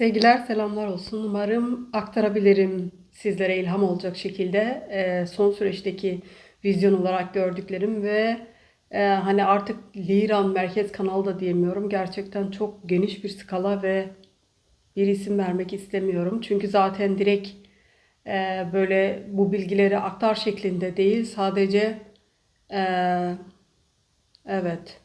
Sevgiler, selamlar olsun. Umarım aktarabilirim sizlere ilham olacak şekilde e, son süreçteki vizyon olarak gördüklerim ve e, hani artık Liran Merkez Kanalı da diyemiyorum. Gerçekten çok geniş bir skala ve bir isim vermek istemiyorum. Çünkü zaten direkt e, böyle bu bilgileri aktar şeklinde değil, sadece e, evet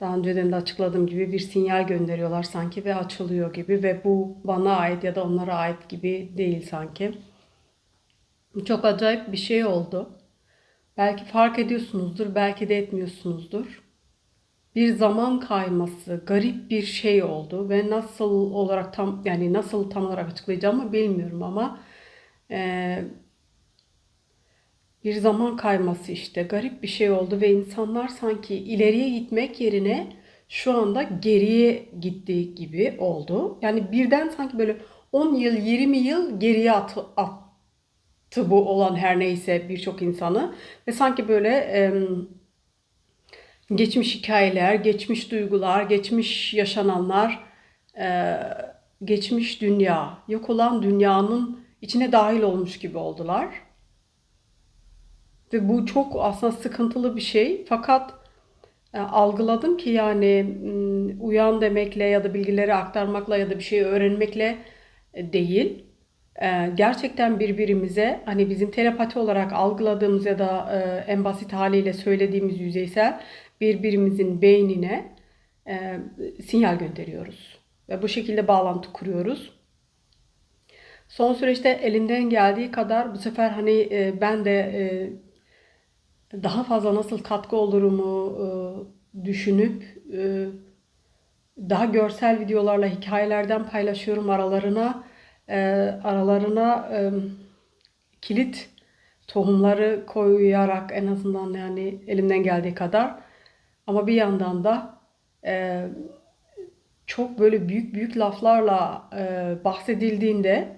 daha önceden de açıkladığım gibi bir sinyal gönderiyorlar sanki ve açılıyor gibi ve bu bana ait ya da onlara ait gibi değil sanki. Çok acayip bir şey oldu. Belki fark ediyorsunuzdur, belki de etmiyorsunuzdur. Bir zaman kayması, garip bir şey oldu ve nasıl olarak tam yani nasıl tam olarak açıklayacağımı bilmiyorum ama eee bir zaman kayması işte garip bir şey oldu ve insanlar sanki ileriye gitmek yerine şu anda geriye gittiği gibi oldu. Yani birden sanki böyle 10 yıl 20 yıl geriye at, attı bu olan her neyse birçok insanı ve sanki böyle em, geçmiş hikayeler, geçmiş duygular, geçmiş yaşananlar, e, geçmiş dünya, yok olan dünyanın içine dahil olmuş gibi oldular. Ve bu çok aslında sıkıntılı bir şey. Fakat e, algıladım ki yani uyan demekle ya da bilgileri aktarmakla ya da bir şey öğrenmekle e, değil. E, gerçekten birbirimize hani bizim telepati olarak algıladığımız ya da en basit haliyle söylediğimiz yüzeysel birbirimizin beynine sinyal gönderiyoruz. Ve bu şekilde bağlantı kuruyoruz. Son süreçte elinden geldiği kadar bu sefer hani ben de daha fazla nasıl katkı olurumu e, düşünüp e, daha görsel videolarla hikayelerden paylaşıyorum aralarına. E, aralarına kilit tohumları koyarak en azından yani elimden geldiği kadar. Ama bir yandan da çok böyle büyük büyük laflarla bahsedildiğinde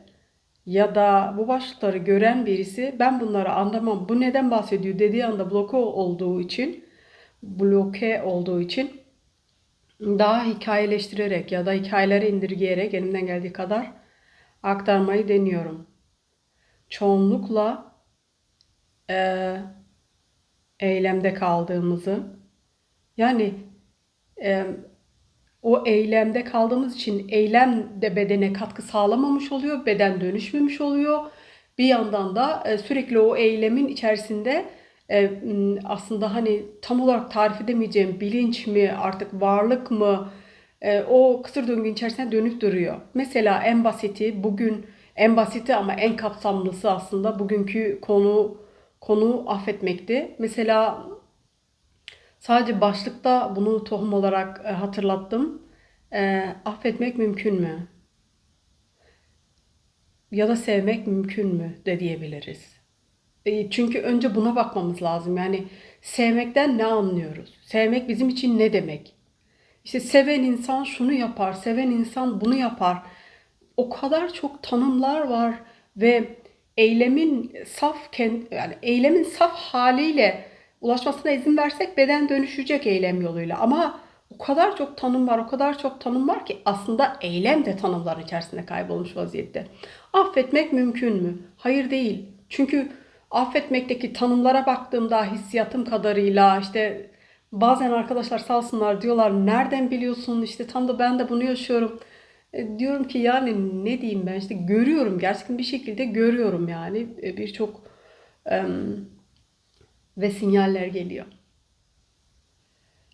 ya da bu başlıkları gören birisi ben bunları anlamam bu neden bahsediyor dediği anda bloke olduğu için bloke olduğu için daha hikayeleştirerek ya da hikayeleri indirgeyerek elimden geldiği kadar aktarmayı deniyorum. Çoğunlukla e, eylemde kaldığımızı yani e, o eylemde kaldığımız için eylem de bedene katkı sağlamamış oluyor. Beden dönüşmemiş oluyor. Bir yandan da e, sürekli o eylemin içerisinde e, aslında hani tam olarak tarif edemeyeceğim bilinç mi artık varlık mı e, o kısır döngü içerisinde dönüp duruyor. Mesela en basiti bugün en basiti ama en kapsamlısı aslında bugünkü konu konu affetmekti. Mesela Sadece başlıkta bunu tohum olarak e, hatırlattım. E, affetmek mümkün mü? Ya da sevmek mümkün mü de diyebiliriz. E, çünkü önce buna bakmamız lazım. Yani sevmekten ne anlıyoruz? Sevmek bizim için ne demek? İşte seven insan şunu yapar, seven insan bunu yapar. O kadar çok tanımlar var ve eylemin saf yani eylemin saf haliyle ulaşmasına izin versek beden dönüşecek eylem yoluyla. Ama o kadar çok tanım var, o kadar çok tanım var ki aslında eylem de tanımların içerisinde kaybolmuş vaziyette. Affetmek mümkün mü? Hayır değil. Çünkü affetmekteki tanımlara baktığımda hissiyatım kadarıyla işte bazen arkadaşlar sağ olsunlar diyorlar nereden biliyorsun işte tam da ben de bunu yaşıyorum. E, diyorum ki yani ne diyeyim ben işte görüyorum gerçekten bir şekilde görüyorum yani e, birçok e, ve sinyaller geliyor.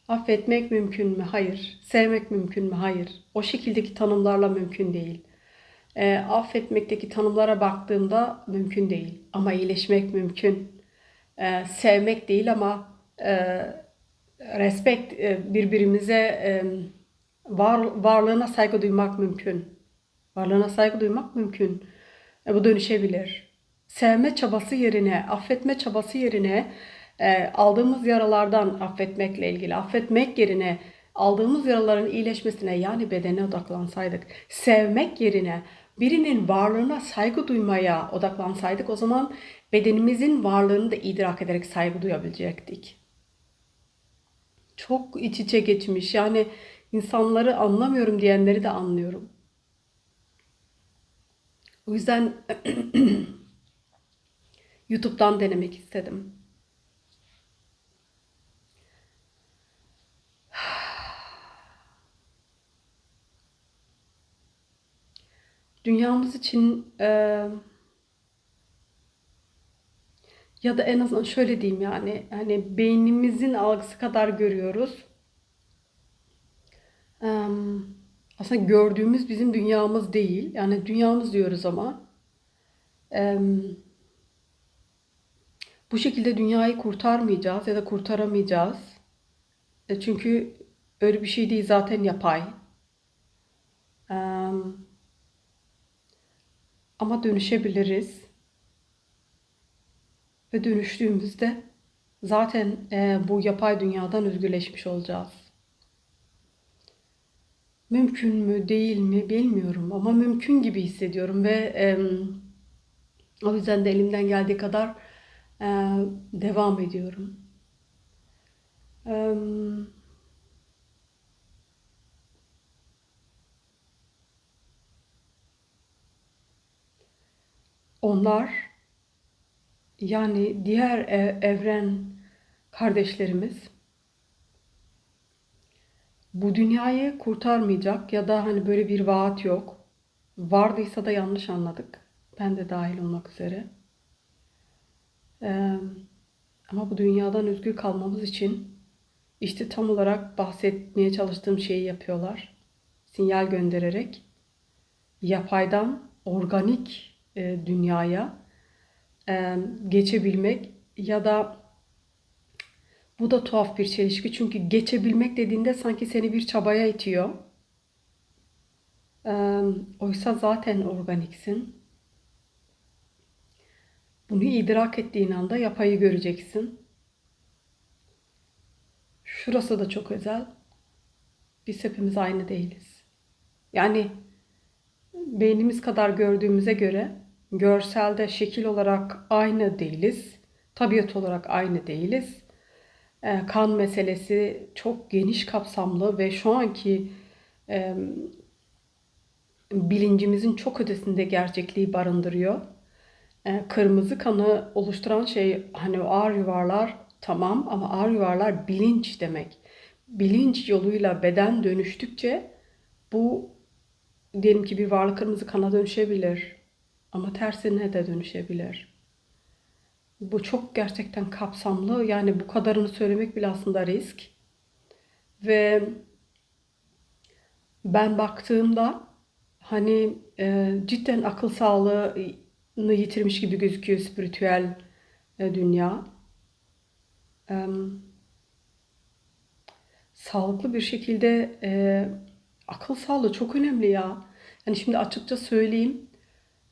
Affetmek mümkün mü? Hayır. Sevmek mümkün mü? Hayır. O şekildeki tanımlarla mümkün değil. E, affetmekteki tanımlara baktığımda mümkün değil. Ama iyileşmek mümkün. E, sevmek değil ama e, respect e, birbirimize e, var, varlığına saygı duymak mümkün. Varlığına saygı duymak mümkün. E, bu dönüşebilir sevme çabası yerine, affetme çabası yerine e, aldığımız yaralardan affetmekle ilgili, affetmek yerine aldığımız yaraların iyileşmesine yani bedene odaklansaydık, sevmek yerine birinin varlığına saygı duymaya odaklansaydık o zaman bedenimizin varlığını da idrak ederek saygı duyabilecektik. Çok iç içe geçmiş yani insanları anlamıyorum diyenleri de anlıyorum. O yüzden YouTube'dan denemek istedim. Dünyamız için e, ya da en azından şöyle diyeyim yani hani beynimizin algısı kadar görüyoruz. E, aslında gördüğümüz bizim dünyamız değil. Yani dünyamız diyoruz ama e, bu şekilde dünyayı kurtarmayacağız ya da kurtaramayacağız. E, çünkü öyle bir şey değil zaten yapay. Ama dönüşebiliriz. Ve dönüştüğümüzde zaten e, bu yapay dünyadan özgürleşmiş olacağız. Mümkün mü değil mi bilmiyorum ama mümkün gibi hissediyorum ve e, o yüzden de elimden geldiği kadar devam ediyorum. E, onlar yani diğer e- evren kardeşlerimiz bu dünyayı kurtarmayacak ya da hani böyle bir vaat yok. Vardıysa da yanlış anladık. Ben de dahil olmak üzere. Ee, ama bu dünyadan özgür kalmamız için işte tam olarak bahsetmeye çalıştığım şeyi yapıyorlar. Sinyal göndererek yapaydan organik e, dünyaya e, geçebilmek ya da bu da tuhaf bir çelişki çünkü geçebilmek dediğinde sanki seni bir çabaya itiyor. E, oysa zaten organiksin. Bunu idrak ettiğin anda yapayı göreceksin. Şurası da çok özel. Biz hepimiz aynı değiliz. Yani beynimiz kadar gördüğümüze göre görselde şekil olarak aynı değiliz. Tabiat olarak aynı değiliz. E, kan meselesi çok geniş kapsamlı ve şu anki bilincimizin çok ötesinde gerçekliği barındırıyor. E, kırmızı kanı oluşturan şey hani o ağır yuvarlar tamam ama ağır yuvarlar bilinç demek. Bilinç yoluyla beden dönüştükçe bu diyelim ki bir varlık kırmızı kana dönüşebilir ama tersine de dönüşebilir. Bu çok gerçekten kapsamlı. Yani bu kadarını söylemek bile aslında risk. Ve ben baktığımda hani e, cidden akıl sağlığını yitirmiş gibi gözüküyor spiritüel e, dünya. E, sağlıklı bir şekilde e, akıl sağlığı çok önemli ya. Yani şimdi açıkça söyleyeyim.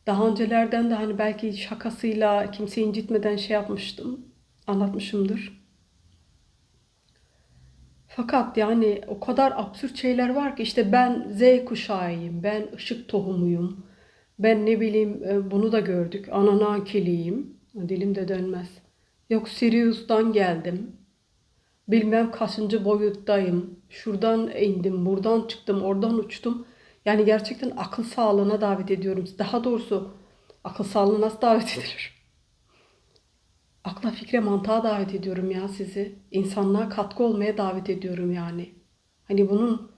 Daha öncelerden de hani belki şakasıyla kimseyi incitmeden şey yapmıştım, anlatmışımdır. Fakat yani o kadar absürt şeyler var ki işte ben Z kuşağıyım, ben ışık tohumuyum, ben ne bileyim e, bunu da gördük, Anunnakiliyim, dilim de dönmez. Yok Sirius'tan geldim, bilmem kaçıncı boyuttayım, şuradan indim, buradan çıktım, oradan uçtum. Yani gerçekten akıl sağlığına davet ediyorum. Daha doğrusu akıl sağlığına nasıl davet edilir? Akla fikre mantığa davet ediyorum ya sizi. İnsanlığa katkı olmaya davet ediyorum yani. Hani bunun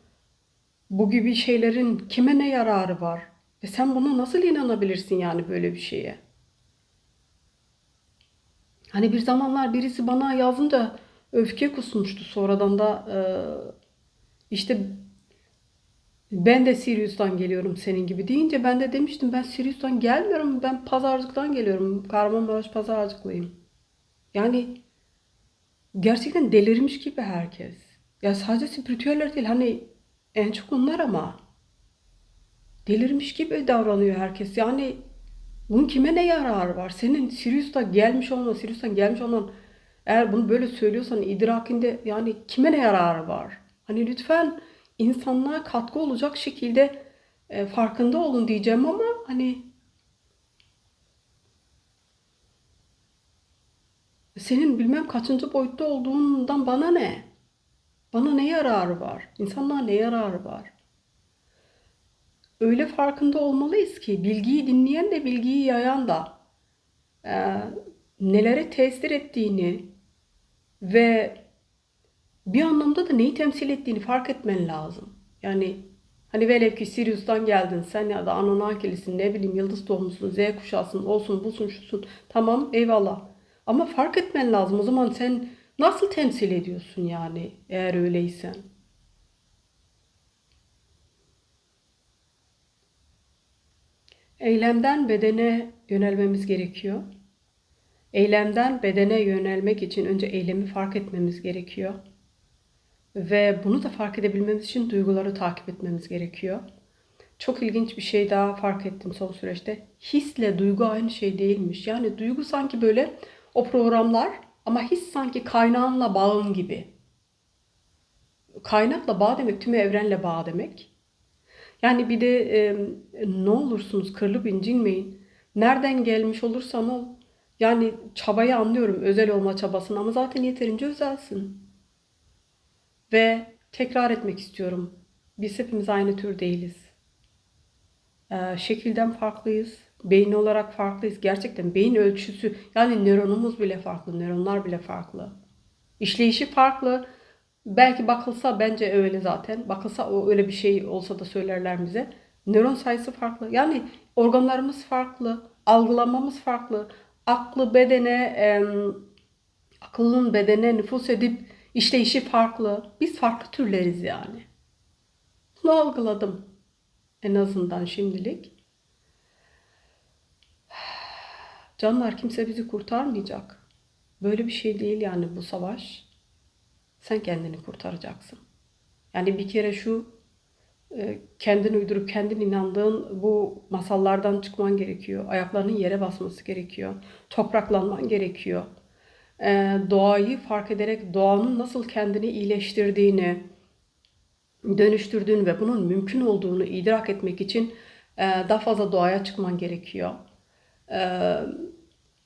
bu gibi şeylerin kime ne yararı var? Ve sen buna nasıl inanabilirsin yani böyle bir şeye? Hani bir zamanlar birisi bana yazınca öfke kusmuştu. Sonradan da e, işte ben de Sirius'tan geliyorum senin gibi deyince ben de demiştim ben Sirius'tan gelmiyorum. Ben Pazarcık'tan geliyorum. Kahramanmaraş Pazarcıklıyım. Yani gerçekten delirmiş gibi herkes. Ya sadece spiritüeller değil hani en çok onlar ama delirmiş gibi davranıyor herkes. Yani bunun kime ne yararı var? Senin Sirius'ta gelmiş olman, Sirius'tan gelmiş olman eğer bunu böyle söylüyorsan idrakinde yani kime ne yararı var? Hani lütfen insanlığa katkı olacak şekilde e, farkında olun diyeceğim ama hani senin bilmem kaçıncı boyutta olduğundan bana ne? Bana ne yararı var? İnsanlığa ne yararı var? Öyle farkında olmalıyız ki bilgiyi dinleyen de bilgiyi yayan da e, nelere tesir ettiğini ve bir anlamda da neyi temsil ettiğini fark etmen lazım. Yani hani velev ki Sirius'tan geldin sen ya da Anunnakilisin ne bileyim yıldız doğumlusun, Z kuşağısın, olsun busun şusun. Tamam eyvallah. Ama fark etmen lazım. O zaman sen nasıl temsil ediyorsun yani eğer öyleysen? Eylemden bedene yönelmemiz gerekiyor. Eylemden bedene yönelmek için önce eylemi fark etmemiz gerekiyor. Ve bunu da fark edebilmemiz için duyguları takip etmemiz gerekiyor. Çok ilginç bir şey daha fark ettim son süreçte. Hisle duygu aynı şey değilmiş. Yani duygu sanki böyle o programlar ama his sanki kaynağınla bağın gibi. Kaynakla bağ demek tüm evrenle bağ demek. Yani bir de e, ne olursunuz kırılıp incinmeyin. Nereden gelmiş olursan ol. Yani çabayı anlıyorum özel olma çabasını ama zaten yeterince özelsin. Ve tekrar etmek istiyorum. Biz hepimiz aynı tür değiliz. Ee, şekilden farklıyız. Beyin olarak farklıyız. Gerçekten beyin ölçüsü yani nöronumuz bile farklı. Nöronlar bile farklı. İşleyişi farklı. Belki bakılsa bence öyle zaten. Bakılsa o öyle bir şey olsa da söylerler bize. Nöron sayısı farklı. Yani organlarımız farklı. Algılamamız farklı. Aklı bedene, e, akıllının bedene nüfus edip işleyişi farklı. Biz farklı türleriz yani. Bunu algıladım. En azından şimdilik. Canlar kimse bizi kurtarmayacak. Böyle bir şey değil yani bu savaş. Sen kendini kurtaracaksın. Yani bir kere şu e, kendin uydurup kendin inandığın bu masallardan çıkman gerekiyor. Ayaklarının yere basması gerekiyor. Topraklanman gerekiyor. E, doğayı fark ederek doğanın nasıl kendini iyileştirdiğini, dönüştürdüğünü ve bunun mümkün olduğunu idrak etmek için e, daha fazla doğaya çıkman gerekiyor.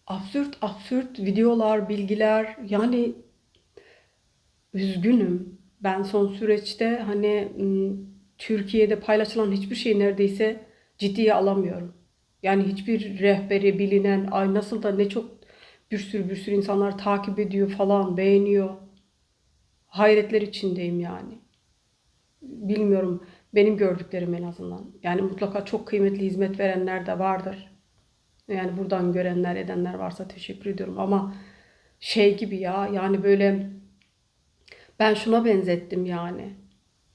Absürt absürt videolar, bilgiler yani üzgünüm. Ben son süreçte hani Türkiye'de paylaşılan hiçbir şey neredeyse ciddiye alamıyorum. Yani hiçbir rehberi bilinen, ay nasıl da ne çok bir sürü bir sürü insanlar takip ediyor falan, beğeniyor. Hayretler içindeyim yani. Bilmiyorum benim gördüklerim en azından. Yani mutlaka çok kıymetli hizmet verenler de vardır. Yani buradan görenler edenler varsa teşekkür ediyorum ama şey gibi ya yani böyle ben şuna benzettim yani.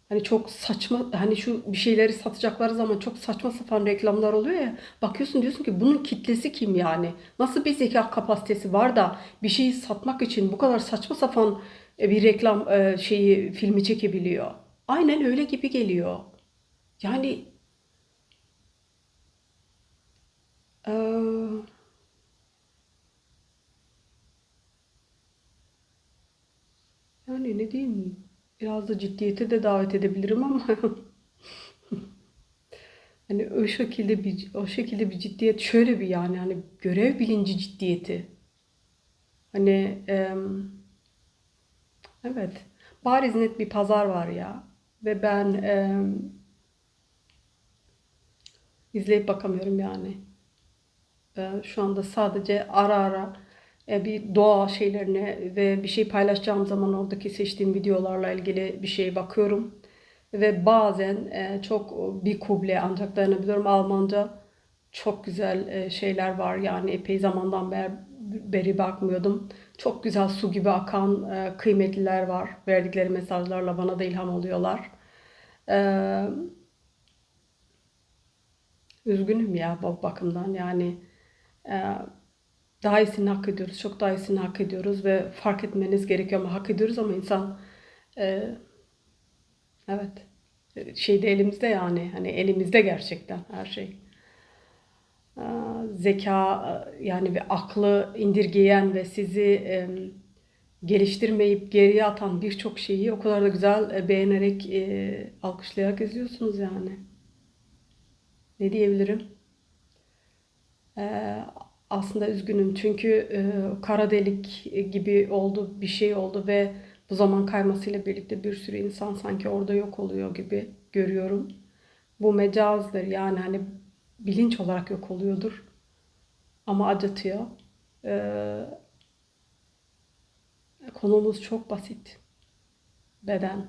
Hani çok saçma hani şu bir şeyleri satacakları zaman çok saçma sapan reklamlar oluyor ya. Bakıyorsun diyorsun ki bunun kitlesi kim yani? Nasıl bir zeka kapasitesi var da bir şeyi satmak için bu kadar saçma sapan e, bir reklam e, şeyi filmi çekebiliyor. Aynen öyle gibi geliyor. Yani ee, yani ne diyeyim? Biraz da ciddiyete de davet edebilirim ama hani o şekilde bir o şekilde bir ciddiyet şöyle bir yani hani görev bilinci ciddiyeti. Hani em, evet bariz net bir pazar var ya ve ben em, izleyip bakamıyorum yani. E, şu anda sadece ara ara e, bir doğa şeylerine ve bir şey paylaşacağım zaman oradaki seçtiğim videolarla ilgili bir şeye bakıyorum. Ve bazen e, çok bir kuble ancak dayanabiliyorum. Almanca çok güzel e, şeyler var. Yani epey zamandan beri bakmıyordum. Çok güzel su gibi akan kıymetliler var. Verdikleri mesajlarla bana da ilham oluyorlar. Üzgünüm ya bu bakımdan yani daha iyisini hak ediyoruz. Çok daha iyisini hak ediyoruz ve fark etmeniz gerekiyor ama hak ediyoruz ama insan e, evet şey de elimizde yani hani elimizde gerçekten her şey. E, zeka yani ve aklı indirgeyen ve sizi e, geliştirmeyip geriye atan birçok şeyi o kadar da güzel e, beğenerek e, alkışlayarak izliyorsunuz yani. Ne diyebilirim? Eee aslında üzgünüm çünkü e, kara delik gibi oldu bir şey oldu ve bu zaman kaymasıyla birlikte bir sürü insan sanki orada yok oluyor gibi görüyorum. Bu mecazdır yani hani bilinç olarak yok oluyordur ama acıtıyor. Ee, konumuz çok basit. Beden.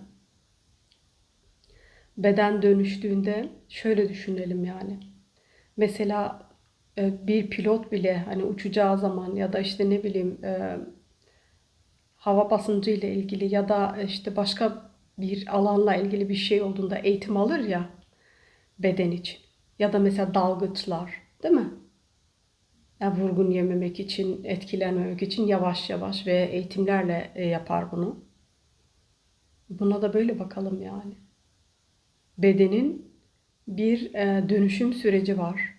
Beden dönüştüğünde şöyle düşünelim yani. Mesela e, bir pilot bile hani uçacağı zaman ya da işte ne bileyim e, hava basıncı ile ilgili ya da işte başka bir alanla ilgili bir şey olduğunda eğitim alır ya beden için. Ya da mesela dalgıçlar, değil mi? Yani vurgun yememek için, etkilenmemek için yavaş yavaş ve eğitimlerle e, yapar bunu. Buna da böyle bakalım yani. Bedenin bir e, dönüşüm süreci var.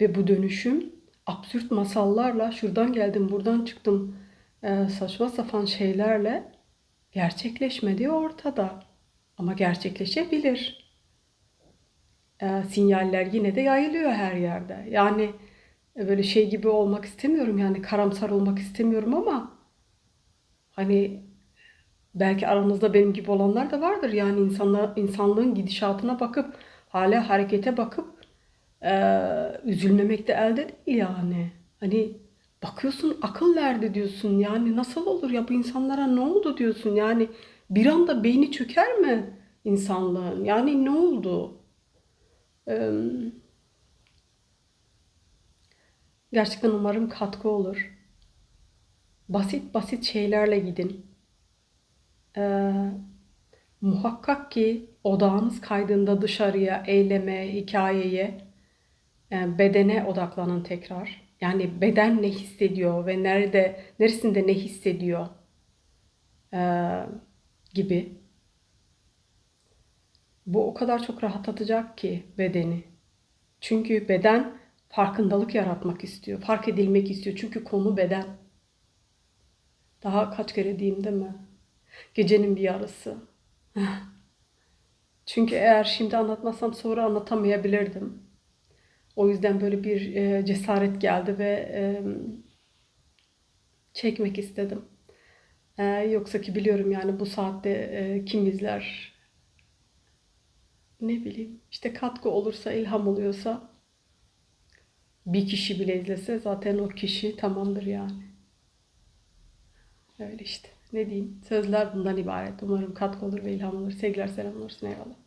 Ve bu dönüşüm absürt masallarla şuradan geldim, buradan çıktım e, saçma sapan şeylerle gerçekleşmediği ortada. Ama gerçekleşebilir. E, sinyaller yine de yayılıyor her yerde. Yani e, böyle şey gibi olmak istemiyorum yani karamsar olmak istemiyorum ama hani belki aranızda benim gibi olanlar da vardır. Yani insanlar, insanlığın gidişatına bakıp hala harekete bakıp ee, üzülmemek de elde değil yani. Hani bakıyorsun akıl nerede diyorsun yani nasıl olur ya bu insanlara ne oldu diyorsun yani bir anda beyni çöker mi insanlığın yani ne oldu? Ee, gerçekten umarım katkı olur. Basit basit şeylerle gidin. Ee, muhakkak ki odağınız kaydığında dışarıya, eyleme, hikayeye e, bedene odaklanın tekrar. Yani beden ne hissediyor ve nerede, neresinde ne hissediyor e, gibi. Bu o kadar çok rahatlatacak ki bedeni. Çünkü beden farkındalık yaratmak istiyor, fark edilmek istiyor. Çünkü konu beden. Daha kaç kere diyeyim değil mi? Gecenin bir yarısı. Çünkü eğer şimdi anlatmasam sonra anlatamayabilirdim. O yüzden böyle bir e, cesaret geldi ve e, çekmek istedim. E, yoksa ki biliyorum yani bu saatte e, kim izler? Ne bileyim işte katkı olursa, ilham oluyorsa bir kişi bile izlese zaten o kişi tamamdır yani. Öyle işte. Ne diyeyim? Sözler bundan ibaret. Umarım katkı olur ve ilham olur. Sevgiler selamlar. Eyvallah.